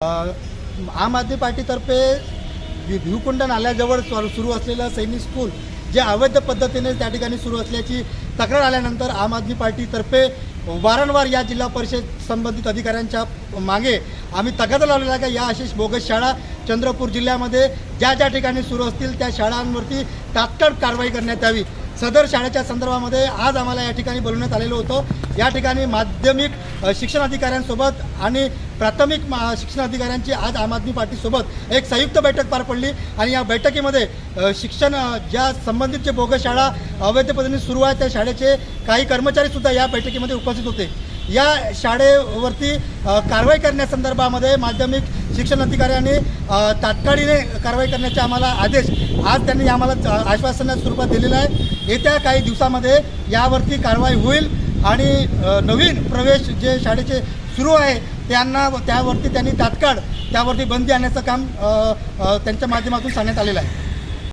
आम आदमी पार्टीतर्फे भिवकुंड नाल्याजवळ सुरू असलेलं सैनिक स्कूल जे अवैध पद्धतीने त्या ठिकाणी सुरू असल्याची तक्रार आल्यानंतर आम आदमी पार्टीतर्फे वारंवार या जिल्हा परिषद संबंधित अधिकाऱ्यांच्या मागे आम्ही तगादा लावलेला आहे का? या अशी बोगस शाळा चंद्रपूर जिल्ह्यामध्ये ज्या ज्या ठिकाणी सुरू असतील त्या शाळांवरती तात्काळ कारवाई करण्यात यावी. सदर शाळेच्या संदर्भामध्ये आज आम्हाला या ठिकाणी बोलवण्यात आलेलं होतं. या ठिकाणी माध्यमिक शिक्षण अधिकाऱ्यांसोबत आणि प्राथमिक मा- शिक्षण अधिकाऱ्यांची आज आम आदमी पार्टीसोबत एक संयुक्त बैठक पार पडली आणि या बैठकीमध्ये शिक्षण ज्या संबंधित जे बोगस शाळा अवैध पद्धतीने सुरू आहे त्या शाळेचे काही कर्मचारीसुद्धा या बैठकीमध्ये उपस्थित होते. या शाळेवरती कारवाई करण्यासंदर्भामध्ये माध्यमिक शिक्षण अधिकाऱ्यांनी तात्काळीने कारवाई करण्याचे आम्हाला आदेश आज त्यांनी आम्हाला आश्वासनाच्या स्वरूपात दिलेलं आहे. येत्या काही दिवसामध्ये यावरती कारवाई होईल आणि नवीन प्रवेश जे शाळेचे सुरू आहे त्यांना त्यावरती त्यांनी तात्काळ त्यावरती बंदी आणण्याचं काम त्यांच्या माध्यमातून सांगण्यात आलेलं आहे.